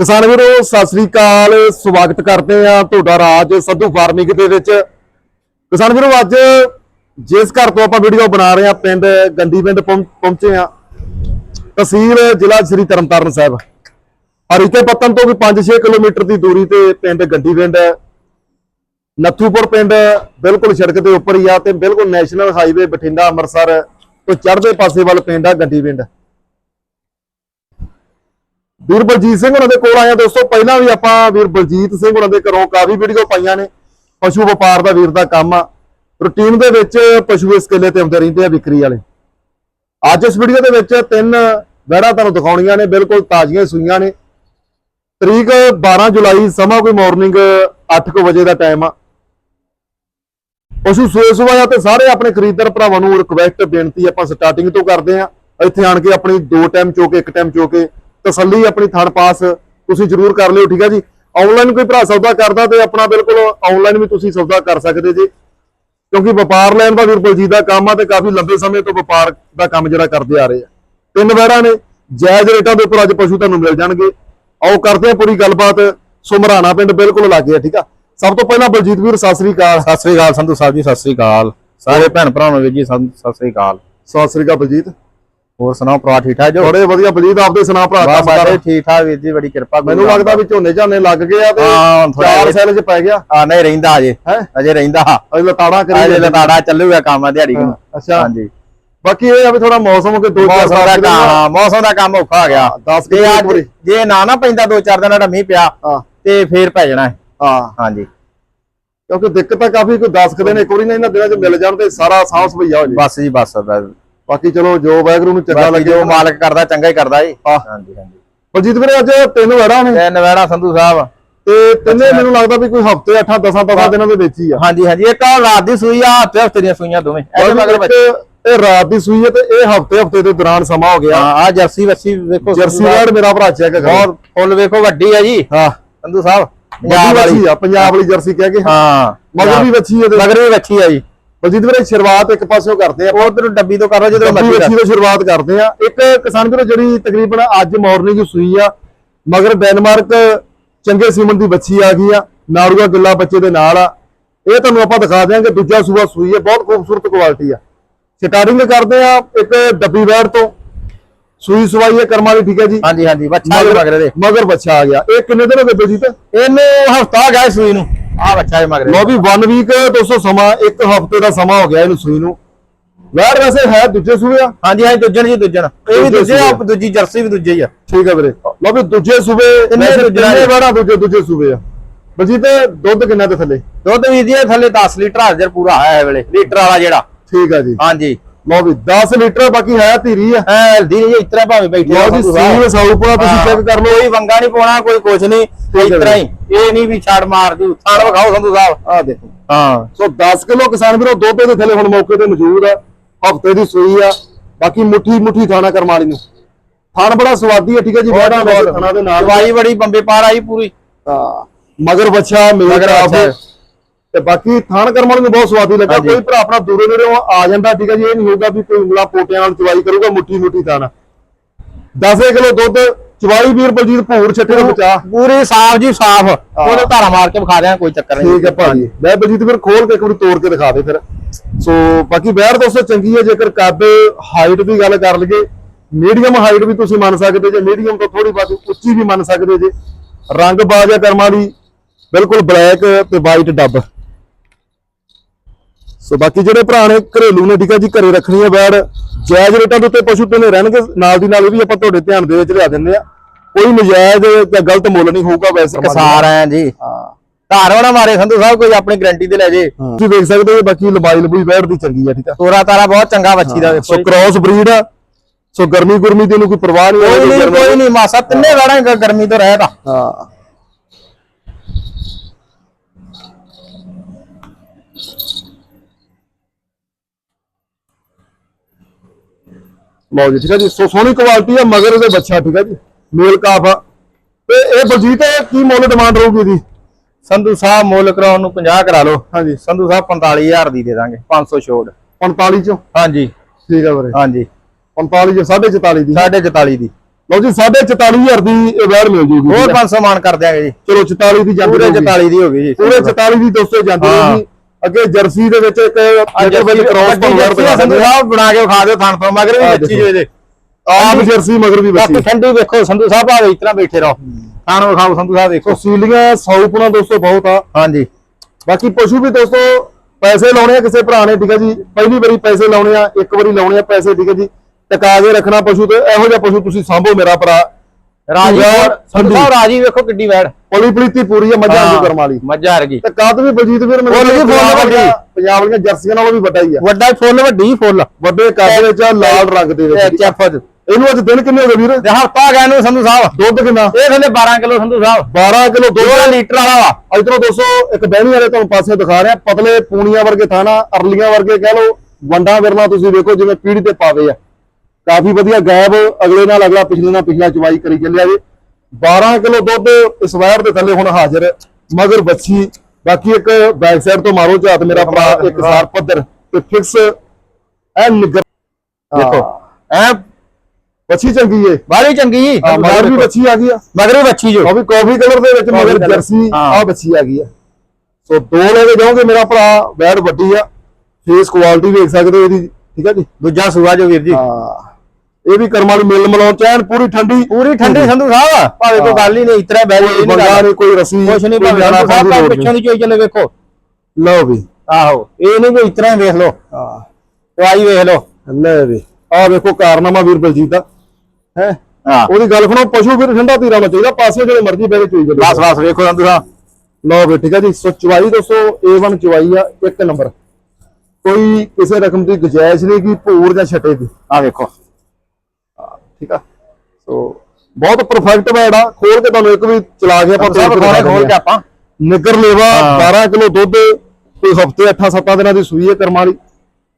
ਕਿਸਾਨ ਵੀਰੋ, ਸਤਿ ਸ੍ਰੀ ਅਕਾਲ। ਸਵਾਗਤ ਕਰਦੇ ਆ ਤੁਹਾਡਾ ਰਾਜ ਸੰਧੂ ਫਾਰਮਿੰਗ ਦੇ ਵਿੱਚ। ਕਿਸਾਨ ਵੀਰੋ, ਅੱਜ ਜਿਸ ਘਰ ਤੋਂ ਆਪਾਂ ਵੀਡੀਓ ਬਣਾ ਰਹੇ ਆ ਪਿੰਡ ਗੰਡੀ ਪਿੰਡ ਪਹੁੰ- ਪਹੁੰਚੇ ਆ ਤਹਿਸੀਲ ਜ਼ਿਲ੍ਹਾ ਸ੍ਰੀ ਤਰਨਤਾਰਨ ਸਾਹਿਬ। ਹਰੀਕੇ ਪੱਤਨ ਤੋਂ ਵੀ 5-6 ਕਿਲੋਮੀਟਰ ਦੀ ਦੂਰੀ ਤੇ ਪਿੰਡ ਗੰਡੀ ਪਿੰਡ ਹੈ। ਨੱਥੂਪੁਰ ਪਿੰਡ ਬਿਲਕੁਲ ਸੜਕ ਦੇ ਉੱਪਰ ਹੀ ਆ ਤੇ ਬਿਲਕੁਲ ਨੈਸ਼ਨਲ ਹਾਈਵੇ ਬਠਿੰਡਾ ਅੰਮ੍ਰਿਤਸਰ ਤੋਂ ਚੜ੍ਹਦੇ ਪਾਸੇ ਵੱਲ ਪਿੰਡ ਆ ਗੰਡੀ ਪਿੰਡ। ਵੀਰ ਬਲਜੀਤ ਸਿੰਘ ਉਹਨਾਂ ਦੇ ਕੋਲ ਆਇਆ ਦੋਸਤੋ, ਪਹਿਲਾਂ ਵੀ ਆਪਾਂ ਵੀਰ ਬਲਜੀਤ ਸਿੰਘ ਉਹਨਾਂ ਦੇ ਘਰੋਂ ਕਾਫੀ ਵੀਡੀਓ ਪਾਈਆਂ ਨੇ। ਪਸ਼ੂ ਵਪਾਰ ਦਾ ਵੀਰ ਦਾ ਕੰਮ ਆ। ਰੂਟੀਨ ਦੇ ਵਿੱਚ ਪਸ਼ੂ ਇਸ ਕਿੱਲੇ ਤੇ ਆਉਂਦੇ ਰਹਿੰਦੇ ਆ ਵਿਕਰੀ ਵਾਲੇ। ਅੱਜ ਇਸ ਵੀਡੀਓ ਦੇ ਵਿੱਚ ਤਿੰਨ ਵਹਿੜਾਂ ਤੁਹਾਨੂੰ ਦਿਖਾਉਣੀਆਂ ਨੇ, ਬਿਲਕੁਲ ਤਾਜ਼ੀਆਂ ਸੂਈਆਂ ਨੇ। ਤਰੀਕ 12 ਜੁਲਾਈ, ਸਮਾਂ ਕੋਈ ਮਾਰਨਿੰਗ 8:00 ਵਜੇ ਦਾ ਟਾਈਮ ਆ। ਪਸ਼ੂ ਸੂਏ ਸੁਆ ਤੇ ਸਾਰੇ ਆਪਣੇ ਖਰੀਦਦਾਰ ਭਰਾਵਾਂ ਨੂੰ ਰਿਕਵੈਸਟ ਬੇਨਤੀ ਆਪਾਂ ਸਟਾਰਟਿੰਗ ਤੋਂ ਕਰਦੇ ਆ। ਇੱਥੇ ਆਣ ਕੇ ਆਪਣੀ ਦੋ ਟਾਈਮ ਚੋ ਕੇ, ਇੱਕ ਟਾਈਮ ਚੋ ਕੇ ਤਸੱਲੀ ਆਪਣੀ ਥਰਡ ਪਾਸ ਤੁਸੀਂ ਜਰੂਰ ਕਰ ਲਿਓ ਠੀਕ ਹੈ ਜੀ? ਆਨਲਾਈਨ ਕੋਈ ਭਰਾ ਸੌਦਾ ਕਰਦਾ ਤੇ ਆਪਣਾ ਬਿਲਕੁਲ ਆਨਲਾਈਨ ਵੀ ਤੁਸੀਂ ਸੌਦਾ ਕਰ ਸਕਦੇ ਜੀ। ਕਿਉਂਕਿ ਵਪਾਰ ਲੈਣ ਦਾ ਵੀਰ ਬਲਜੀਤ ਦਾ ਕੰਮ ਆ ਤੇ ਕਾਫੀ ਲੰਬੇ ਸਮੇਂ ਤੋਂ ਵਪਾਰ ਦਾ ਕੰਮ ਜਿਹੜਾ ਕਰਦੇ ਆ ਰਹੇ ਆ। ਤਿੰਨ ਵੈੜਾਂ ਨੇ ਜਾਇਜ਼ ਰੇਟਾਂ ਦੇ ਉੱਪਰ ਅੱਜ ਪਸ਼ੂ ਤੁਹਾਨੂੰ ਮਿਲ ਜਾਣਗੇ। ਆਓ ਕਰਦੇ ਆ ਪੂਰੀ ਗੱਲਬਾਤ ਸੁਮਰਾਣਾ ਪਿੰਡ ਬਿਲਕੁਲ ਲਾਗੇ ਆ ਠੀਕ ਆ? ਸਭ ਤੋਂ ਪਹਿਲਾਂ ਬਲਜੀਤ ਵੀਰ ਸਤਿ ਸ੍ਰੀ ਅਕਾਲ। ਸਤਿ ਸ੍ਰੀ ਅਕਾਲ ਸੰਧੂ ਸਾਹਿਬ ਜੀ ਸਤਿ ਸ੍ਰੀ ਅਕਾਲ। ਸਾਰੇ ਭੈਣ ਭਰਾਵਾਂ ਨੂੰ ਵੀਰ ਜੀ ਸਤਿ ਸ੍ਰੀ ਅਕਾਲ। ਸਤਿ ਸ੍ਰੀ ਅਕਾਲ ਬਲਜੀਤ। ਹੋਰ ਸੁਣਾਓ ਭਰਾ ਠੀਕ ਠਾਕ ਜੋ? ਬੜੇ ਵਧੀਆ ਬਲਜੀਤ ਆਪਦੇ ਸੁਣਾ ਭਰਾ ਬਸ ਸਾਰੇ ਠੀਕ ਠਾਕ ਵੀਰ ਜੀ ਬੜੀ ਕਿਰਪਾ ਮੈਨੂੰ ਲੱਗਦਾ ਵੀ ਝੋਨੇ ਝਾਨੇ ਲੱਗ ਗਏ ਆ ਤੇ ਚਾਰ ਸੈਲ ਚ ਪੈ ਗਿਆ। ਆ ਨਹੀਂ ਰਹਿੰਦਾ ਅਜੇ ਅਜੇ ਰਹਿੰਦਾ। ਅਜੇ ਲਤਾੜਾ ਕਰੀ ਅਜੇ। ਲਤਾੜਾ ਚੱਲੂਗਾ ਕੰਮ ਆ ਦਿਹਾੜੀ ਨੂੰ। ਅੱਛਾ। ਹਾਂਜੀ। ਬਾਕੀ ਇਹ ਆ ਵੀ ਥੋੜਾ ਮੌਸਮ ਕੇ ਦੋ ਚਾਰ ਦਾ ਕੰਮ ਮੌਸਮ ਦਾ ਕੰਮ ਔਖਾ ਆ ਗਿਆ। 10 ਤੇ ਕਿਲੋ ਅੱਜ ਪੂਰੀ। ਜੇ ਨਾ ਨਾ ਪੈਂਦਾ ਦੋ ਚਾਰ ਦਿਨਾਂ ਦਾ ਮੀਂਹ ਪਿਆ ਤੇ ਫੇਰ ਪੈ ਜਾਣਾ। ਹੈ। ਹਾਂਜੀ। ਕਿਉਂਕਿ ਦਿੱਕਤ ਤਾਂ ਕਾਫੀ ਕੋਈ 10 ਕੁ ਦਿਨ ਇੱਕ ਵਾਰੀ ਨਾ ਇਹਨਾਂ ਦਿਨਾਂ ਚ ਮਿਲ ਜਾਣ ਤੇ ਸਾਰਾ ਸਾਂਸ ਭਈਆ ਹੋ ਜੇ ਬਸ ਜੀ ਬਸ ਬਸ। ਬਾਕੀ ਚਲੋ ਜੋ ਵਾਹਿਗੁਰੂ ਨੂੰ ਚੰਗਾ ਬਾਕੀ ਲੱਗੇ ਜੋ ਮਾਲਕ ਕਰਦਾ ਚੰਗਾ ਹੀ ਕਰਦਾ ਜੀ। ਹਾਂ। ਹਾਂਜੀ ਹਾਂਜੀ। ਬਲਜੀਤ ਵੀਰੇ ਅੱਜ ਤਿੰਨ ਵੜਾ ਨੇ। ਤੇ ਨਵੇੜਾ ਸੰਧੂ ਸਾਹਿਬ। ਤੇ ਤਿੰਨੇ ਮੈਨੂੰ ਲੱਗਦਾ ਵੀ ਕੋਈ ਹਫ਼ਤੇ 8 10 10 ਦਿਨਾਂ ਦੇ ਵਿੱਚ ਹੀ ਆ। ਹਾਂਜੀ ਹਾਂਜੀ ਇੱਕ ਆਹ ਰਾਤ ਦੀ ਸੂਈ ਆ ਹਫ਼ਤੇ ਹਫ਼ਤੇ ਦੀਆਂ ਸੂਈਆਂ ਦੋਵੇਂ। ਇਹਦੇ ਮਗਰ ਬੱਚੇ ਇਹ ਰਾਤ ਦੀ ਸੂਈ ਹੈ ਤੇ ਇਹ ਹਫ਼ਤੇ ਹਫ਼ਤੇ ਦੇ ਦੌਰਾਨ ਸਮਾਂ ਹੋ ਗਿਆ। ਆ ਜਰਸੀ ਵੱਛੀ ਵੇਖੋ ਜਰਸੀ ਵਰਡ ਮੇਰਾ ਭਰਾ ਚੈੱਕ ਕਰੋ। ਬਹੁਤ ਫੁੱਲ ਵੇਖੋ ਵੱਡੀ ਹੈ ਜੀ। ਹਾਂ। ਸੰਧੂ ਸਾਹਿਬ ਪੰਜਾਬ ਵਾਲੀ। ਆ ਪੰਜਾਬ ਵਾਲੀ ਜਰਸੀ ਕਹਿ ਕੇ। ਹਾਂ। ਮਗਰ ਵੀ ਵੱਛੀ ਹੈ ਤੇ ਮਗਰ ਵੀ ਵੱਛੀ ਹੈ ਜੀ। ਬਲਜੀਤ ਵੀਰੇ ਸ਼ੁਰੂਆਤ ਇੱਕ ਪਾਸਿਓਂ ਕਰਦੇ ਆ ਉਧਰ ਡੱਬੀ ਤੋਂ ਕਰ ਲਓ ਜਦੋਂ ਮਰਜ਼ੀ ਤੋਂ ਸ਼ੁਰੂਆਤ ਕਰਦੇ ਆ। ਇੱਕ ਕਿਸਾਨ ਵੀਰੋ ਜਿਹੜੀ ਤਕਰੀਬਨ ਅੱਜ ਮਾਰਨਿੰਗ ਸੂਈ ਆ ਮਗਰ ਡੈਨਮਾਰਕ ਚੰਗੇ ਸੀਮਨ ਦੀ ਬੱਚੀ ਆ ਗਈ ਆ ਨਾੜੂਆ ਗੁੱਲਾ ਬੱਚੇ ਦੇ ਨਾਲ ਆ। ਇਹ ਤੁਹਾਨੂੰ ਆਪਾਂ ਦਿਖਾ ਦਿਆਂਗੇ ਦੂਜਾ ਸੂਆ ਸੂਈ ਹੈ ਬਹੁਤ ਖੂਬਸੂਰਤ ਕੁਆਲਿਟੀ ਆ। ਸਟਾਰਟਿੰਗ ਕਰਦੇ ਆ ਇੱਕ ਡੱਬੀ ਵੈੜ ਤੋਂ। ਸੂਈ ਸਵਾਈ ਹੈ ਕਰਮਾਂ ਦੀ ਠੀਕ ਹੈ ਜੀ? ਹਾਂਜੀ ਹਾਂਜੀ ਵੀ ਮਗਰ ਬੱਚਾ ਆ ਗਿਆ। ਇਹ ਕਿੰਨੇ ਦਿਨ ਹੋ ਗਏ ਬਲਜੀਤ ਇਹਨੂੰ ਹਫਤਾ ਗਿਆ ਸੂਈ ਨੂੰ। ਆ ਵੱਛਾ ਹੈ ਮਗਰ ਲੋ ਵੀ 1 ਵੀਕ ਦੋਸਤੋ ਸਮਾਂ ਇੱਕ ਹਫ਼ਤੇ ਦਾ ਸਮਾਂ ਹੋ ਗਿਆ ਇਹਨੂੰ ਸੂਈ ਨੂੰ। ਵੈੜ ਵੈਸੇ ਹੈ ਦੂਜੇ ਸੂਏ ਆ। ਹਾਂਜੀ ਹਾਂਜੀ ਦੂਜਣ ਜੀ ਦੂਜਣ ਇਹ ਵੀ ਦੂਜੇ ਦੂਜੇ ਆ ਸੂਏ। ਦੂਜੀ ਜਰਸੀ ਵੀ ਦੂਜੇ ਹੀ ਆ। ਠੀਕ ਹੈ ਵੀਰੇ। ਲੋ ਵੀ ਦੂਜੇ ਸੂਬੇ ਤਿੰਨੇ ਵੈਸੇ ਦੂਜੇ ਤਿੰਨੇ ਨੇ। ਵੈੜਾਂ ਦੂਜੇ ਦੂਜੇ ਸੂਬੇ ਆ? ਬਲਜੀਤ ਦੁੱਧ ਕਿੰਨਾ ਤੇ ਥੱਲੇ? ਦੁੱਧ ਵੀ ਦੀ ਥੱਲੇ 10 ਲੀਟਰ ਹਾਜ਼ਰ ਪੂਰਾ ਹੈ ਇਹ ਵੇਲੇ ਲੀਟਰ ਵਾਲਾ ਜਿਹੜਾ। ਠੀਕ ਆ ਜੀ। ਹਾਂਜੀ। ਲੋ ਵੀ 10 ਲੀਟਰ ਬਾਕੀ ਹੈ ਧੀਰੀ ਆ। ਐ ਹਲਦੀ ਇਤਰਾ ਭਾਵੇਂ ਬੈਠੇ ਲੋ ਜੀ। ਸੀਲ ਸਾਊਪੁਰਾ ਤੁਸੀਂ ਹਾਂ, ਚੈੱਕ ਕਰ ਲਓ। ਕੋਈ ਵੰਗਾ ਨਹੀਂ ਪਾਉਣਾ ਕੋਈ ਕੁਛ ਨਹੀਂ। ਹੈ ਇਸ ਤਰ੍ਹਾਂ ਹੀ। ਇਹ ਨਹੀਂ ਵੀ ਛੜ ਮਾਰ ਦੂ ਥਾਣ ਵਿਖਾਓ ਸੰਧੂ ਸਾਹਿਬ। ਆ ਦੇਖੋ। ਹਾਂ। ਸੋ 10 ਕਿਲੋ ਕਿਸਾਨ ਵੀਰੋ ਦੁੱਧ ਦੇ ਥੱਲੇ ਹੁਣ ਮੌਕੇ ਤੇ ਮੌਜੂਦ ਆ। ਹਫ਼ਤੇ ਦੀ ਸੂਈ ਆ। ਬਾਕੀ ਮੁੱਠੀ ਮੁੱਠੀ ਖਾਣਾ ਕਰਮਾਲੀ ਨੂੰ। ਥਾਣ ਬੜਾ ਸਵਾਦੀ ਹੈ ਠੀਕ ਹੈ ਜੀ ਵੈੜਾਂ ਦੇ ਥਾਣਾ ਦੇ ਨਾਲ ਦਵਾਈ ਬੜੀ ਬੰਬੇ ਪਾਰ ਆਈ ਪੂਰੀ। ਹਾਂ, ਮਗਰ ਬੱਚਾ ਮੇਰਾ ਆਪ। ਤੇ ਬਾਕੀ ਥਾਣ ਕਰਮਾਲੀ ਨੂੰ ਬਹੁਤ ਸਵਾਦੀ ਲੱਗਾ। ਕੋਈ ਭਰਾ ਆਪਣਾ ਦੂਰੋਂ ਨੇੜੋਂ ਆ ਜਾਂਦਾ ਠੀਕ ਹੈ ਜੀ ਇਹ ਨਹੀਂ ਹੋਊਗਾ ਵੀ ਕੋਈ ਉਂਗਲਾ ਪੋਟਿਆਂ ਨਾਲ ਚਵਾਈ ਕਰੂਗਾ ਮੁੱਠੀ ਮੁੱਠੀ ਥਾਣਾ। 10 ਕਿਲੋ ਦੁੱਧ ਚਵਾਈ ਵੀਰ ਬਲਜੀਤ ਭੂਰ ਛੱਟੇ ਨੂੰ ਬਚਾ। ਪੂਰੀ ਸਾਫ਼ ਜੀ ਸਾਫ਼। ਉਹਦੇ ਧਾਰਾ ਮਾਰ ਕੇ ਵਿਖਾ ਦਿਆਂ ਕੋਈ ਚੱਕਰ ਨਹੀਂ। ਠੀਕ ਹੈ ਭਾਜੀ। ਮੈਂ ਬਲਜੀਤ ਫਿਰ ਖੋਲ ਕੇ ਇੱਕ ਵਾਰੀ ਤੋੜ ਕੇ ਦਿਖਾ ਦੇ ਫਿਰ। ਸੋ ਬਾਕੀ ਬੈਰ ਦੋਸਤੋ ਚੰਗੀ ਹੈ ਜੇਕਰ ਕੱਦ ਹਾਈਟ ਦੀ ਗੱਲ ਕਰ ਲਈਏ ਮੀਡੀਅਮ ਹਾਈਟ ਵੀ ਤੁਸੀਂ ਮੰਨ ਸਕਦੇ ਜੇ ਮੀਡੀਅਮ ਤੋਂ ਥੋੜੀ ਬਾਤ ਉੱਚੀ ਵੀ ਮੰਨ ਸਕਦੇ ਜੇ। ਰੰਗ ਬਾਜਾ ਕਰਮਾਂ ਦੀ ਬਿਲਕੁਲ ਬਲੈਕ ਤੇ ਵਾਈਟ ਡੱਬ ਸੋ ਬਾਕੀ ਜਿਹੜੇ ਭਰਾ ਨੇ ਘਰੇਲੂ ਨੇ ਠੀਕ ਹੈ ਜੀ ਘਰੇ ਰੱਖਣੀ ਹੈ ਬੈੜ ਜਾਇਜ਼ ਰੇਟਾਂ ਦੇ ਉੱਤੇ ਪਸ਼ੂ ਤੇ ਰਹਿਣਗੇ ਨਾਲ ਦੀ ਨਾਲ ਇਹ ਵੀ ਆਪਾਂ ਤੁਹਾਡੇ ਧਿਆਨ ਦੇ ਵਿੱਚ ਲਿਆ ਦਿੰਦੇ ਆ। ਕੋਈ ਨਜਾਇਜ਼ ਜਾਂ ਗਲਤ ਮੁੱਲ ਨਹੀਂ ਹੋਊਗਾ ਵੈਸੇ ਕਸਾਰ ਆਇਆ ਜੀ। ਹਾਂ। ਧਾਰ ਹੋਣਾ ਮਾਰੇ ਸੰਧੂ ਸਾਹਿਬ ਕੋਈ ਆਪਣੀ ਗਾਰੰਟੀ ਤੇ ਲੈ ਜੇ। ਤੁਸੀਂ ਦੇਖ ਸਕਦੇ ਹੋ ਬਾਕੀ ਲੰਬਾਈ ਲੰਬੂਈ ਬੈੜ ਦੀ ਚੰਗੀ ਆ ਠੀਕ ਆ। ਤੋਰਾ ਤਾਰਾ ਬਹੁਤ ਚੰਗਾ ਵੱਛੀ ਦਾ ਜੀ। ਕ੍ਰਾਸ ਬਰੀਡ ਆ। ਸੋ ਗਰਮੀ ਗੁਰਮੀ ਦੀ ਇਹਨੂੰ ਕੋਈ ਪਰਵਾਹ ਨਹੀਂ ਕੋਈ ਨਹੀਂ ਕੋਈ ਨਹੀਂ ਮਾਸਾ ਤਿੰਨੇ ਵੜਾਂਗੇ ਗਰਮੀ ਤੋਂ ਰਹਿਤ ਆ। ਹਾਂ। ਲਓ ਜੀ ਠੀਕ ਹੈ ਜੀ। ਸੋ ਸੋਹਣੀ ਕੁਆਲਿਟੀ ਆ ਮਗਰ ਇਹਦੇ ਬੱਚਾ ਠੀਕ ਹੈ ਜੀ। ਮੇਲ ਕਾਫ ਆ। ਤੇ ਇਹ ਬਲਜੀਤ ਕੀ ਮੁੱਲ ਡਿਮਾਂਡ ਰਹੂਗੀ ਦੀ ਸੰਧੂ ਸਾਹਿਬ ਮੁੱਲ ਕਰਾਉਣ ਨੂੰ 50 ਕਰਾ ਲਓ। ਹਾਂਜੀ। ਸੰਧੂ ਸਾਹਿਬ 45000 ਦੀ ਦੇ ਦਾਂਗੇ 500 ਛੋੜ। 45 ਚੋਂ? ਹਾਂਜੀ। ਠੀਕ ਆ ਵੀਰੇ। ਹਾਂਜੀ। 45 ਚੋਂ 44 ਦੀ। 44 ਦੀ। ਲਓ ਜੀ 44500 ਦੀ ਇਹ ਵੈੜ ਮਿਲ ਜੂਗੀ ਹੋਰ 500 ਮਾਨ ਕਰ ਦਿਆਂਗੇ ਜੀ। ਚਲੋ 44 ਦੀ ਜਾਂਦੀ ਪੂਰੇ ਰਹੂਗੀ। 44 ਦੀ ਹੋ ਗਈ ਜੀ। ਪੂਰੇ 44 ਦੀ ਦੋਸਤੋ ਜਾਂਦੀ ਹਾਂ। ਅੱਗੇ ਜਰਸੀ ਦੇ ਵਿੱਚ ਇੱਕ ਅਜਰ ਬਈ ਕ੍ਰਾਸ ਜਰਸੀ ਆ, ਸੰਧੂ। ਸਾਹਿਬ ਬਣਾ ਕੇ ਖਾ ਦਿਓ ਥਣ ਤੋਂ ਮਗਰ ਵੀ ਬੱਚੀ। ਜੋ ਇਹਦੇ। ਆਪ ਜਰਸੀ ਮਗਰ ਵੀ ਬੱਚੀ। ਠੰਡੀ ਵੇਖੋ ਸੰਧੂ ਸਾਹਿਬ ਆ ਇਸ ਤਰ੍ਹਾਂ ਬੈਠੇ ਰਹੋ। ਥਣ ਵਿਖਾਓ ਸੰਧੂ ਸਾਹਿਬ ਦੇਖੋ। ਸੀਲੀਆਂ ਸੌਪਣਾ ਦੋਸਤੋ ਬਹੁਤ ਆ। ਹਾਂਜੀ। ਬਾਕੀ ਪਸ਼ੂ ਵੀ ਦੋਸਤੋ ਪੈਸੇ ਲਾਉਣੇ ਆ ਕਿਸੇ ਭਰਾ ਨੇ ਠੀਕ ਹੈ ਜੀ? ਪਹਿਲੀ ਵਾਰੀ ਪੈਸੇ ਲਾਉਣੇ ਆ ਇੱਕ ਵਾਰੀ ਲਾਉਣੇ ਆ ਪੈਸੇ ਠੀਕ ਹੈ ਜੀ? ਟਕਾ ਕੇ ਰੱਖਣਾ ਪਸ਼ੂ ਤੇ ਇਹੋ ਜਿਹਾ ਪਸ਼ੂ ਤੁਸੀਂ ਸਾਂਭੋ ਮੇਰਾ ਭਰਾ। ਰਾਜੀ ਯਾਰ, ਸੰਧੂ ਠੰਡੀ। ਸਾਹਿਬ ਰਾਜੀ ਵੇਖੋ ਕਿੱਡੀ ਵੈੜ। ਪਲੀ ਪਲੀਤੀ ਪੂਰੀ ਆ ਮੱਝਾਂ ਦੀ ਕਰਮ ਵਾਲੀ। ਮੱਝਾਂ ਵਰਗੀ। ਤੇ ਕੱਦ ਵੀ ਬਲਜੀਤ ਵੀਰ ਮੈਨੂੰ ਫੁੱਲ ਵੀ ਫੁੱਲ ਪੰਜਾਬ ਵੱਡੀ। ਵਾਲੀਆਂ- ਪੰਜਾਬ ਵਾਲੀਆਂ ਜਰਸੀਆਂ ਨਾਲੋਂ ਵੀ ਵੱਡਾ ਹੀ ਆ। ਵੱਡਾ ਫੁੱਲ ਵੱਡੀ ਫੁੱਲ। ਵੱਡੇ ਕੱਦ ਵਿੱਚ ਆ ਲਾਲ ਰੰਗ ਦੇ ਵਿੱਚ। ਚੈਫ ਇਹਨੂੰ ਅੱਜ ਦਿਨ ਕਿੰਨੇ ਹੋ ਗਏ ਵੀਰ? ਤੇ ਹਫਤਾ ਗਿਆ ਨੂੰ ਸੰਧੂ ਸਾਹਿਬ। ਦੁੱਧ ਕਿੰਨਾ? ਇਹ ਥੱਲੇ 12 ਕਿਲੋ ਸੰਧੂ ਸਾਹਿਬ। 12 ਕਿਲੋ ਦੁੱਧ। 2 ਲੀਟਰ ਵਾਲਾ ਵਾ। ਇਧਰੋਂ ਦੋਸਤੋ ਇੱਕ ਬਹਿਣੀ ਵਾਲੇ ਤੁਹਾਨੂੰ ਪਾਸੇ ਦਿਖਾ ਰਿਹਾ। ਪਤਲੇ ਪੂਣੀਆਂ ਵਰਗੇ ਥਾਣਾ ਅਰਲੀਆਂ ਵਰਗੇ ਕਹਿ ਲਓ। ਵੰਡਾ ਵਿਰਲਾ ਤੁਸੀਂ ਵੇਖੋ ਜਿਵੇਂ ਪੀੜੀ ਤੇ ਪਾਵੇ ਆ। ਕਾਫੀ ਵਧੀਆ ਗਾਇਬ ਅਗਲੇ ਨਾਲ ਅਗਲਾ ਪਿਛਲੇ ਨਾਲ ਪਿਛਲਾ ਚਵਾਈ ਕਰੀ ਚੱਲਿਆ ਜੀ। 12 ਕਿਲੋ ਦੁੱਧ ਇਸ ਵਾਰ ਦੇ ਥੱਲੇ ਹੁਣ ਹਾਜ਼ਰ ਮਗਰ ਬੱਚੀ ਬਾਕੀ ਇੱਕ ਬੈਕ ਸਾਈਡ ਤੋਂ ਮਾਰੋ ਝਾਤ ਮੇਰਾ ਭਰਾ ਇੱਕ ਸਾਰ ਪੱਧਰ ਤੇ ਫਿਕਸ ਐ ਨਿਗਰ ਦੇਖੋ ਐ ਬੱਚੀ ਚੰਗੀ ਏ। ਬਾੜੀ ਚੰਗੀ। ਮਗਰ ਵੀ ਬੱਚੀ ਆ ਗਈ ਆ। ਮਗਰ ਵੀ ਬੱਚੀ ਜੋ। ਉਹ ਵੀ ਕਾਫੀ ਕਲਰ ਦੇ ਵਿੱਚ ਮਗਰ ਜਰਸੀ। ਆ ਬੱਚੀ ਆ ਗਈ ਆ। ਸੋ ਦੋ ਲੈ ਕੇ ਜਾਓਗੇ ਮੇਰਾ ਭਰਾ ਬੈਡ ਵੱਡੀ ਆ। ਫੇਸ ਕੁਆਲਿਟੀ ਵੇਖ ਸਕਦੇ ਹੋ ਇਹਦੀ ਠੀਕ ਆ ਜੀ? ਦੂਜਾ ਸੂਆ ਜੋ ਵੀਰ ਜੀ। ਹਾਂ। ਇਹ ਵੀ ਕਰਮਾਂ ਵਾਲੀ ਮਿਲ ਮਲਾਉਣ ਚੈਨ ਪੂਰੀ ਠੰਡੀ। ਪੂਰੀ ਠੰਡੀ ਸੰਧੂ ਸਾਹਿਬ। ਭਾਵੇਂ ਕੋਈ ਗੱਲ ਹੀ ਨਹੀਂ ਇਤਰਾ ਬਹਿ ਇਹ ਨਹੀਂ ਬੰਦਾ ਗੱਲ। ਨਹੀਂ ਕੋਈ ਰਸੀ ਕੁਛ ਨਹੀਂ ਭਾਵੇਂ ਜਾਣਾ ਸਾਹਿਬ ਲੋੜ ਪਿੱਛੋਂ ਦੀ ਚੋਈ ਚੱਲੇ ਵੇਖੋ। ਲਓ ਵੀ। ਆਹੋ ਇਹ ਨਹੀਂ ਕੋਈ ਇਤਰਾ ਹੀ ਵੇਖ ਲਓ। ਹਾਂ। ਦਵਾਈ ਵੇਖ ਲਓ। ਲੈ ਵੀ। ਆ ਵੇਖੋ ਕਾਰਨਾਮਾ ਵੀਰ ਬਲਜੀਤ ਦਾ। ਹੈ? ਹਾਂ। ਉਹਦੀ ਗੱਲ ਸੁਣੋ ਪਸ਼ੂ ਵੀਰ ਠੰਡਾ ਧੀਰਾ ਹੋਣਾ ਚਾਹੀਦਾ ਪਾਸੇ ਜਿਹੜੇ ਮਰਜ਼ੀ ਬਹਿ ਕੇ ਚੋਈ ਚੱਲੋ। ਬਸ ਬਸ ਵੇਖੋ ਸੰਧੂ ਸਾਹਿਬ। ਲਓ ਵੀ ਠੀਕ ਆ ਜੀ। ਸੋ ਚਵਾਈ ਦੋਸਤੋ A1 ਚਵਾਈ ਆ ਇੱਕ ਨੰਬਰ। ਕੋਈ ਕਿਸੇ ਰਕਮ ਦੀ ਗੁਜਾਇਸ਼ ਨਹੀਂ ਕਿ ਭੂਰ ਜਾਂ ਛਟੇ ਦੀ। ਆ ਵੇਖੋ। ਠੀਕ ਆ? ਸੋ ਬਹੁਤ ਪਰਫੈਕਟ ਬੈਡ ਆ। ਖੋਲ ਕੇ ਤੁਹਾਨੂੰ ਇੱਕ ਵੀ ਚਲਾ ਗਿਆ ਸੰਧੂ ਸਾਹਿਬ ਖੋਲੇ ਕੇ ਆਪਾਂ। ਨਿੱਗਰ ਲੇਵਾ ਹਾਂ। 12 ਕਿਲੋ ਦੁੱਧ ਕੋਈ ਹਫ਼ਤੇ 8-7 ਦਿਨਾਂ ਦੀ ਸੂਈ ਹੈ ਕਰਮਾਂ ਵਾਲੀ।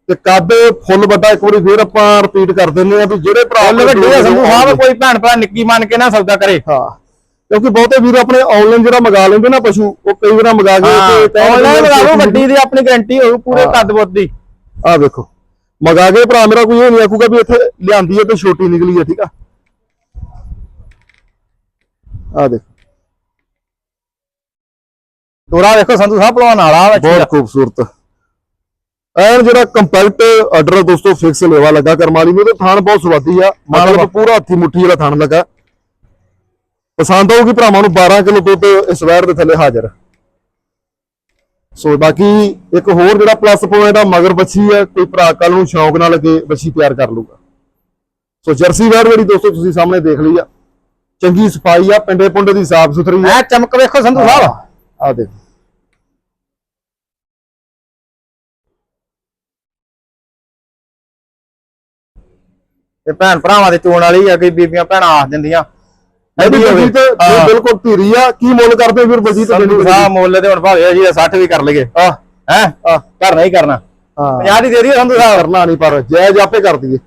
ਤੇ ਕੱਦ ਫੁੱਲ ਵੱਡਾ ਇੱਕ ਵਾਰੀ ਫੇਰ ਆਪਾਂ ਰਿਪੀਟ ਕਰ ਦਿੰਦੇ ਆ ਵੀ ਜਿਹੜੇ ਭਰਾ ਵੱਡੇ ਆ ਸੰਧੂ ਸਾਹਿਬ ਕੋਈ ਭੈਣ ਭਰਾ ਨਿੱਕੀ ਮੰਨ ਕੇ ਨਾ ਸੌਦਾ ਕਰੇ। ਹਾਂ। ਕਿਉਂਕਿ ਬਹੁਤੇ ਵੀਰ ਆਪਣੇ ਆਨਲਾਈਨ ਜਿਹੜਾ ਮੰਗਾ ਲੈਂਦੇ ਨਾ ਪਸ਼ੂ ਉਹ ਕਈ ਵਾਰ ਮੰਗਾ ਕੇ ਦਿੰਦੇ ਆਨਲਾਈਨ ਲਗਾ ਲਓ ਵੱਡੀ ਦੀ ਆਪਣੀ ਗਾਰੰਟੀ ਹੋਊ ਪੂਰੇ। ਕੱਦ ਬੁੱਧ ਦੀ। ਆ ਵੇਖੋ। ਮੰਗਾ ਕੇ ਭਰਾ ਮੇਰਾ ਕੋਈ ਇਹ ਨਹੀਂ ਆਖੂਗਾ ਵੀ ਇੱਥੇ ਲਿਆਂਦੀ ਹੈ ਤੇ ਛੋਟੀ ਨਿਕਲੀ ਹੈ ਠੀਕ ਆ? ਆ ਦੇਖ। ਤੋਰਾ ਵੇਖੋ ਸੰਧੂ ਸਾਹਿਬ ਭਲਵਾਨ ਵਾਲਾ ਬੱਚੀ ਬਹੁਤ ਖੂਬਸੂਰਤ। ਐਨ ਜਿਹੜਾ ਕੰਪੈਕਟ ਆਰਡਰ ਦੋਸਤੋ ਫਿਕਸ ਲੈਵਾ ਲੱਗਾ ਕਰਮਾਲੀ ਨੂੰ ਤੇ ਥਾਣ ਬਹੁਤ ਸਵਾਦੀ ਆ। ਮਤਲਬ ਪੂਰਾ ਹੱਥੀ ਮੁੱਠੀ ਵਾਲਾ ਥਾਣ ਲੱਗਾ। ਪਸੰਦ ਆਊਗੀ ਭਰਾਵਾਂ ਨੂੰ 12 ਕਿਲੋ ਦੁੱਧ ਇਸ ਵੈਰ ਦੇ ਥੱਲੇ ਹਾਜ਼ਰ। ਸੋ ਬਾਕੀ ਇੱਕ ਹੋਰ ਜਿਹੜਾ ਪਲੱਸ ਪੁਆਇੰਟ ਆ ਮਗਰ ਬੱਚੀ ਆ ਕੋਈ ਭਰਾ ਕੱਲ ਨੂੰ ਸ਼ੌਂਕ ਨਾਲ ਲੱਗੇ ਬੱਚੀ ਤਿਆਰ ਕਰ ਲੂਗਾ ਸੋ ਜਰਸੀ ਵੈਰ ਜਿਹੜੀ ਦੋਸਤੋ ਤੁਸੀਂ ਸਾਹਮਣੇ ਦੇਖ ਲਈ ਆ। ਚੰਗੀ ਸਫ਼ਾਈ ਆ ਪਿੰਡੇ ਪੁੰਡੇ ਦੀ ਸਾਫ਼ ਸੁਥਰੀ ਆ। ਐ ਚਮਕ ਵੇਖੋ ਸੰਧੂ ਸਾਹਿਬ। ਆ ਦੇਖ। ਤੇ ਭੈਣ ਭਰਾਵਾਂ ਦੇ ਚੋਣ ਵਾਲੀ ਆ ਕਈ ਬੀਬੀਆਂ ਭੈਣਾਂ ਆਖ ਦਿੰਦੀਆਂ। ਇਹਦੀ ਹਾਂ। ਬਿਲਕੁਲ ਧੀਰੀ ਆ ਕੀ ਮੁੱਲ ਕਰਦੇ ਵੀਰ ਬਲਜੀਤ ਸੰਧੂ ਸਾਹਿਬ ਮੁੱਲ ਦੇ ਹੁਣ ਭਾਵੇਂ ਜੀ 60 ਵੀ ਕਰ ਲਈਏ। ਆ ਹੈ? ਕਰਨਾ ਹੀ ਕਰਨਾ। ਹਾਂ। 50 ਦੀ ਦੇ ਦਈਏ ਸੰਧੂ ਸਾਹਿਬ ਕਰਨਾ ਨਹੀਂ ਪਰ ਜਾਇਜ਼ ਆਪੇ ਕਰ ਦਈਏ।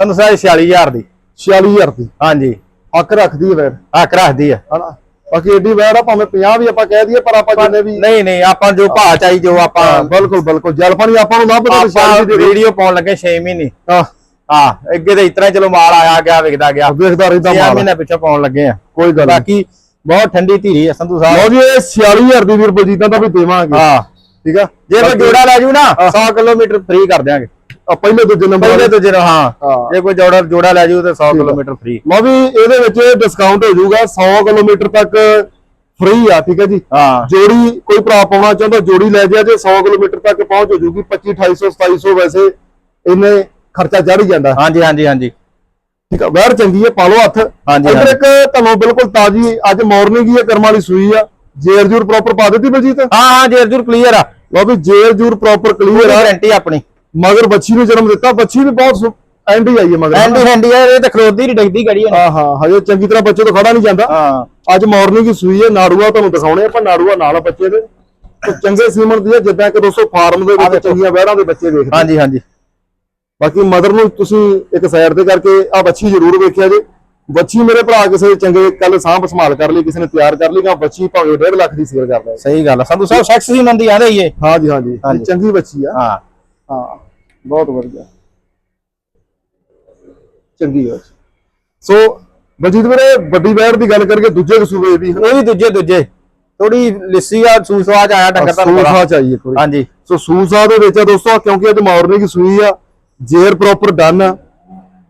ਸੰਧੂ ਸਾਹਿਬ 46000 ਦੀ। 46000 ਦੀ। ਹਾਂਜੀ। ਹੱਕ ਰੱਖਦੀ ਹੈ ਵੈਰ ਹੱਕ ਰੱਖਦੀ ਆ। ਹਨਾ? ਬਾਕੀ ਏਡੀ ਵੈਰ ਆ ਭਾਵੇਂ 50 ਵੀ ਆਪਾਂ ਕਹਿ ਦਈਏ ਪਰ ਆਪਾਂ ਜਿੰਨੇ ਵੀ ਨਹੀਂ ਨਹੀਂ ਆਪਾਂ ਜੋ ਭਾਅ ਚਾਹੀ ਜੋ ਆਪਾਂ ਬਿਲਕੁਲ ਬਿਲਕੁਲ। ਜਲ ਪਾਣੀ ਆਪਾਂ ਨੂੰ ਨਾ ਪਤਾ ਸ਼ਾਇਦ ਵੀਡੀਓ ਪਾਉਣ ਲੱਗੇ 6 ਮਹੀਨੇ। ਹਾਂ। ਹਾਂ ਅੱਗੇ ਤੇ ਇਤਨਾ ਚਲੋ ਮਾਲ ਆਇਆ ਗਿਆ ਵਿਕਦਾ ਗਿਆ। ਵੇਖਦਾ ਰਹਿੰਦਾ 6 ਮਾਲ। ਮਹੀਨੇ ਪਿੱਛੇ ਪਾਉਣ ਲੱਗੇ ਆ। ਕੋਈ ਗੱਲ ਨਹੀਂ ਬਾਕੀ ਬਹੁਤ ਠੰਡੀ ਧੀਰੀ ਆ ਸੰਧੂ ਸਾਹਿਬ। ਲਓ ਜੀ ਇਹ 46000 ਦੀ ਵੀਰ ਬਲਜੀਤਾਂ ਦਾ ਵੀ ਦੇਵਾਂਗੇ। ਹਾਂ। ਠੀਕ ਆ? ਜੇ ਕੋਈ ਜੋੜਾ ਲੈ ਜੂ ਨਾ 100 ਕਿਲੋਮੀਟਰ ਫ੍ਰੀ ਕਰ ਦਿਆਂਗੇ। ਆ ਪਹਿਲੇ ਦੂਜੇ ਨੰਬਰ ਪਹਿਲੇ ਦੂਜੇ ਹਾਂ। ਜੇ ਕੋਈ ਜੋੜਾ ਜੋੜਾ ਲੈ ਜੂ ਤੇ 100 ਕਿਲੋਮੀਟਰ ਫ੍ਰੀ ਲਓ ਵੀ ਇਹਦੇ ਵਿੱਚ ਡਿਸਕਾਊਂਟ ਹੋ ਜਾਊਗਾ 100 ਕਿਲੋਮੀਟਰ ਤੱਕ ਫ੍ਰੀ ਆ ਠੀਕ ਹੈ ਜੀ? ਹਾਂ। ਜੋੜੀ ਕੋਈ ਭਰਾ ਪਾਉਣਾ ਚਾਹੁੰਦਾ ਜੋੜੀ ਲੈ ਜਾ ਜੇ 100 ਕਿਲੋਮੀਟਰ ਤੱਕ ਪਹੁੰਚ ਹੋ ਜੂਗੀ 25 2800 2700 ਵੈਸੇ ਇੰਨੇ ਖਰਚਾ ਚੜ ਹੀ ਜਾਂਦਾ। ਹਾਂਜੀ ਹਾਂਜੀ ਹਾਂਜੀ। ਠੀਕ ਆ ਵੈਰ ਚੰਗੀ ਹੈ ਪਾ ਲਓ ਹੱਥ। ਹਾਂਜੀ, ਇੱਧਰ। ਇੱਕ ਤੁਹਾਨੂੰ ਬਿਲਕੁਲ ਤਾਜੀ ਅੱਜ ਮਾਰਨਿੰਗ ਹੀ ਹੈ ਕਰਮ ਵਾਲੀ ਸੂਈ ਆ। ਜੇਰ ਜੂਰ ਪ੍ਰੋਪਰ ਪਾ ਦਿੱਤੀ ਬਲਜੀਤ? ਹਾਂ ਹਾਂ ਜੇਰ ਜੂਰ ਕਲੀਅਰ ਆ। ਲਓ ਵੀ ਜੇਰ ਜੂਰ ਪ੍ਰੋਪਰ ਕਲੀਅਰ ਆ। ਗਾਰੰਟੀ ਆਪਣੀ। ਮਗਰ ਬੱਚੀ ਨੂੰ ਜਨਮ ਦਿੱਤਾ ਬੱਚੀ ਵੀ ਬਹੁਤ ਐਂਡ ਹੀ ਆਈ ਹੈ ਮਗਰ। ਐਂਡੀ ਹੈਂਡੀ ਆ ਇਹ ਤੇ ਖਲੋਦੀ ਨਹੀਂ ਡਿੱਗਦੀ ਗੜੀ ਹੋਣੀ ਹਾਂ ਹਾਂ ਹਜੇ ਚੰਗੀ ਤਰ੍ਹਾਂ ਬੱਚੇ ਤੋਂ ਖੜਾ ਨਹੀਂ ਜਾਂਦਾ। ਹਾਂ। ਅੱਜ ਮਾਰਨਿੰਗ ਹੀ ਸੂਈ ਹੈ ਨਾੜੂਆ ਤੁਹਾਨੂੰ ਦਿਖਾਉਣੇ ਆਪਾਂ ਨਾੜੂਆ ਨਾਲ ਬੱਚੇ ਦੇ। ਚੰਗੇ ਸੀਮਨ ਦੀ ਹੈ ਜਿੱਦਾਂ ਕਿ ਦੋਸਤੋ ਫਾਰਮ ਦੇ ਵਿੱਚ ਚੰਗੀਆਂ ਵਹਿਰਾਂ ਦੇ ਬੱਚੇ ਦੇਖਦੇ ਹਾਂਜੀ ਹਾਂਜੀ। ਬਾਕੀ ਮਦਰ ਨੂੰ ਤੁਸੀਂ ਇੱਕ ਸਾਈਡ ਤੇ ਕਰਕੇ ਆ ਬੱਚੀ ਜ਼ਰੂਰ ਵੇਖਿਆ ਜੇ। ਬੱਚੀ ਮੇਰੇ ਭਰਾ ਕਿਸੇ ਚੰਗੇ ਕੱਲ ਸਾਂਭ ਸੰਭਾਲ ਕਰ ਲਈ ਕਿਸੇ ਨੇ ਤਿਆਰ ਕਰ ਲਈ ਗਾ ਬੱਚੀ ਭਾਵੇਂ 1.5 ਲੱਖ ਦੀ ਸੇਲ ਕਰਦਾ ਸਹੀ ਗੱਲ ਆ। ਸੰਧੂ ਸਾਹਿਬ ਸੈਕਸ ਸੀ ਮੰਦੀ ਆਂਦੇ ਹੀ ਇਹ? ਹਾਂਜੀ ਹਾਂਜੀ। ਚੰਗੀ ਬੱਚੀ ਆ। ਹਾਂ। ਹਾਂ ਬਹੁਤ ਵਧੀਆ। ਚੰਗੀ ਹੈ ਸੋ ਬਲਜੀਤ ਵੀਰੇ ਵੱਡੀ ਵੈੜ ਦੀ ਗੱਲ ਕਰਕੇ ਦੂਜੇ ਕਸੂਬੇ ਦੀ ਇਹ ਵੀ ਦੂਜੇ ਦੂਜੇ। ਥੋੜੀ ਲਿੱਸੀ ਆ ਸੂਸਵਾਜ ਆਇਆ ਡੰਗਰ ਤੁਹਾਨੂੰ ਸੂਸਾ ਪਤਾ। ਚਾਹੀਏ ਕੋਈ ਹਾਂਜੀ। ਸੋ ਸੂਸਾ ਦੇ ਵਿੱਚ ਆ ਦੋਸਤੋ ਕਿਉਂਕਿ ਅੱਜ ਮਾਰਨਿੰਗ ਸੂਈ ਆ ਜੇਰ ਪ੍ਰੋਪਰ ਡਨ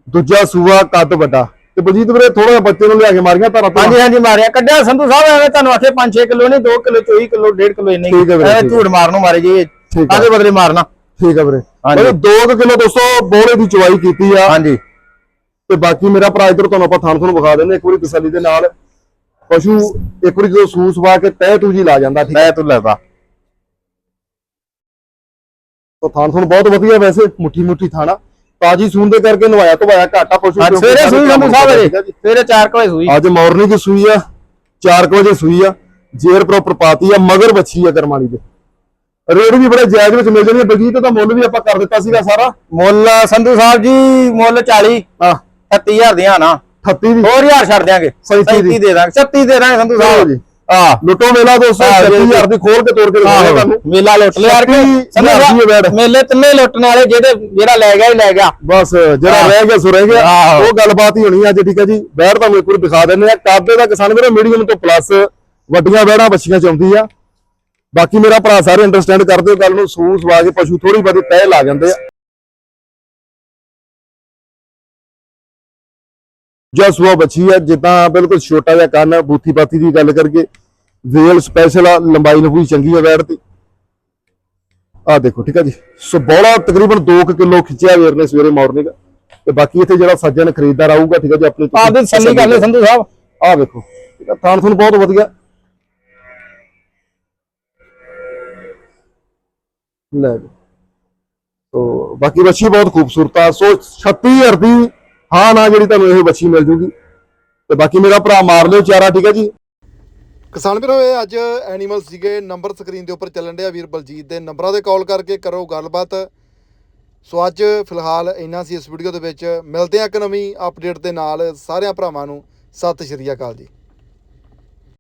ਦੂਜਾ ਸੂਆ ਕੱਦ ਵੱਡਾ। ਤੇ ਬਲਜੀਤ ਵੀਰੇ ਥੋੜਾ ਜਿਹਾ ਬੱਚੇ ਨੂੰ ਲਿਆ ਕੇ ਮਾਰੀਆਂ ਧਾਰਾਂ ਤੋਂ ਹਾਂਜੀ ਹਾਂਜੀ ਮਾਰਿਆ। ਕੱਢਿਆ ਸੰਧੂ ਸਾਹਿਬ ਐਵੇਂ ਤੁਹਾਨੂੰ ਆਖੇ 5-6 ਕਿਲੋ ਨਹੀਂ 2 ਕਿਲੋ 24 ਕਿਲੋ 1.5 ਕਿਲੋ ਇੰਨੇ ਠੀਕ ਹੈ ਝੂੜ ਮਾਰਨ ਨੂੰ ਮਾਰੇ ਜੀ। ਹੈ। ਆਦੇ ਬਦਲੇ ਮਾਰਨਾ। ਠੀਕ ਆ ਵੀਰੇ। ਮਤਲਬ 2 ਕਿਲੋ ਦੋਸਤੋ ਬੋਲੇ ਦੀ ਚਵਾਈ ਕੀਤੀ ਆ। ਹਾਂਜੀ। ਤੇ ਬਾਕੀ ਮੇਰਾ ਭਰਾ ਇਧਰ ਤੁਹਾਨੂੰ ਆਪਾਂ ਥਾਣ ਤੁਹਾਨੂੰ ਵਿਖਾ ਦਿੰਦੇ ਇੱਕ ਵਾਰੀ ਤਸੱਲੀ ਦੇ ਨਾਲ ਪਸ਼ੂ ਇੱਕ ਵਾਰੀ ਜਦੋਂ ਸੂਸ ਵਾ ਕੇ ਤਹਿ ਤੂਜੀ ਲਾ ਜਾਂਦਾ ਠੀਕ ਲੈ ਤੂੰ ਲੈ ਪਾ। ਤਾਂ ਥਾਣ ਤੁਹਾਨੂੰ ਬਹੁਤ ਵਧੀਆ ਵੈਸੇ ਮੁੱਠੀ ਮੁੱਠੀ ਥਾਣਾ ਤਾਜੀ ਸੂਨ ਦੇ ਕਰਕੇ ਨਵਾਇਆ ਧਵਾਇਆ ਘਾਟਾ ਪਸ਼ੂ ਅੱਜ ਸਵੇਰੇ ਸੂਈ ਸੰਧੂ ਸਾਹਿਬ ਜੀ। ਸਵੇਰੇ 4 ਵਜੇ ਸੂਈ। ਅੱਜ ਮਾਰਨਿੰਗ ਸੂਈ ਆ 4 ਵਜੇ ਸੂਈ ਆ ਜੇਰ ਪ੍ਰੋਪਰ ਪਾਤੀ ਆ ਮਗਰ ਬੱਚੀ ਆ ਕਰਮਾਣੀ ਦੇ। ਰੇਟ ਵੀ ਬੜੇ ਜਾਇਜ਼ ਵਿੱਚ ਮਿਲ ਜਾਣੀ ਬਗੀਤ ਦਾ ਮੁੱਲ ਵੀ ਆਪਾਂ ਕਰ ਦਿੱਤਾ ਸੀਗਾ ਸਾਰਾ। ਮੁੱਲ ਸੰਧੂ ਸਾਹਿਬ ਜੀ ਮੁੱਲ 40 ਹਾਂ। 36000 ਦੀਆਂ ਨਾ। 38 ਦੀ ਹੋਰ ਹਜ਼ਾਰ ਛੱਡ ਦਿਆਂਗੇ। ਸੈਂਤੀ ਦੀ। 37 ਦੇ ਦਾਂਗੇ 36 ਦੇ ਦਾਂਗੇ ਸੰਧੂ ਸਾਹਿਬ। ਜੀ। ਹਾਂ। ਲੁੱਟੋ ਮੇਲਾ ਦੋਸਤੋ ਹਾਂ, ਜੀ, 30000 ਦੀ ਖੋਲ ਕੇ ਤੋੜ ਕੇ ਦਿਖਾਉਂਦਾ ਤੁਹਾਨੂੰ ਮੇਲਾ ਲੁੱਟ ਲਿਆ ਛੱਤੀ ਸੰਧੂ ਹਜ਼ਾਰ ਦੀ ਇਹ ਬੈੜ। ਸਾਹਿਬ ਮੇਲੇ ਤਿੰਨੇ ਲੁੱਟਣ ਵਾਲੇ ਜਿਹੜੇ ਜਿਹੜਾ ਲੈ ਗਿਆ ਹੀ ਲੈ ਗਿਆ। ਬਸ ਜਿਹੜਾ ਹਾਂ। ਰਹਿ ਗਿਆ ਸੋ ਰਹਿ ਗਿਆ। ਆਹੋ। ਉਹ ਗੱਲਬਾਤ ਹੀ ਹੋਣੀ ਅੱਜ ਠੀਕ ਹੈ ਜੀ। ਬੈੜ ਤੁਹਾਨੂੰ ਇੱਕ ਵਾਰ ਦਿਖਾ ਦਿੰਦੇ ਆ। ਕਾਬੇ ਦਾ ਕਿਸਾਨ ਵੀਰੇ ਮੀਡੀਅਮ ਤੋਂ ਪਲੱਸ ਵੱਡੀਆਂ ਬੈੜਾਂ ਬੱਚੀਆਂ ਚ ਆਉਂਦੀ ਆ। ਬਾਕੀ ਮੇਰਾ ਭਰਾ ਸਾਰੇ ਅੰਡਰਸਟੈਂਡ ਕਰਦੇ ਹੋ ਗੱਲ ਨੂੰ ਸੂਸ ਵਾ ਕੇ ਪਸ਼ੂ ਥੋੜੀ ਬਹੁਤੀ ਤਹਿ ਲਾ ਜਾਂਦੇ ਆ। ਜੋ ਸੂਆ ਬੱਚੀ ਆ ਜਿੱਦਾਂ ਬਿਲਕੁਲ ਛੋਟਾ ਜਿਹਾ ਕੰਨ ਬੂਥੀ ਪਾਤੀ ਦੀ ਗੱਲ ਕਰਕੇ ਵੇਲ ਸਪੈਸ਼ਲ ਆ ਲੰਬਾਈ ਲੰਬੂਈ ਚੰਗੀ ਆ ਬੈੜ ਦੀ। ਆ ਦੇਖੋ ਠੀਕ ਆ ਜੀ। ਸੋ ਬੋਲਾ ਤਕਰੀਬਨ 2 ਕਿਲੋ ਖਿੱਚਿਆ ਵੀਰ ਨੇ ਸਵੇਰੇ ਮਾਰਨਿੰਗ ਤੇ ਬਾਕੀ ਇੱਥੇ ਜਿਹੜਾ ਸੱਜਣ ਖਰੀਦਦਾਰ ਆਊਗਾ ਠੀਕ ਆ ਜੀ ਆਪਣੇ ਆਪ ਦੇ ਸੰਨੀ ਕਰ ਲੈ ਸੰਧੂ ਸਾਹਿਬ। ਆ ਵੇਖੋ ਠੀਕ ਤੁਹਾਨੂੰ ਬਹੁਤ ਵਧੀਆ। ਲੈ ਜੀ। ਸੋ ਬਾਕੀ ਬੱਚੀ ਬਹੁਤ ਖੂਬਸੂਰਤ ਆ। ਸੋ 36000 ਦੀ ਹਾਂ, ਨਾ ਜਿਹੜੀ ਤੁਹਾਨੂੰ ਇਹ ਬੱਚੀ ਮਿਲ ਜੂਗੀ। ਤੇ ਬਾਕੀ ਮੇਰਾ ਭਰਾ ਮਾਰ ਲਿਓ ਚਾਰਾ, ਠੀਕ ਹੈ ਜੀ? ਕਿਸਾਨ ਵੀਰੋ, ਇਹ ਅੱਜ ਐਨੀਮਲ ਸੀਗੇ ਨੰਬਰ ਸਕਰੀਨ ਦੇ ਉੱਪਰ ਚੱਲਣ ਡਿਆ ਵੀਰ ਬਲਜੀਤ ਦੇ। ਨੰਬਰਾਂ ਤੇ ਕਾਲ ਕਰਕੇ ਕਰੋ ਗੱਲਬਾਤ। ਸੋ ਅੱਜ ਫਿਲਹਾਲ ਇੰਨਾ ਸੀ ਇਸ ਵੀਡੀਓ ਦੇ ਵਿੱਚ। ਮਿਲਦੇ ਆ ਇੱਕ ਨਵੀਂ ਅਪਡੇਟ ਦੇ ਨਾਲ। ਸਾਰਿਆਂ ਭਰਾਵਾਂ ਨੂੰ ਸਤਿ ਸ਼੍ਰੀ ਅਕਾਲ ਜੀ।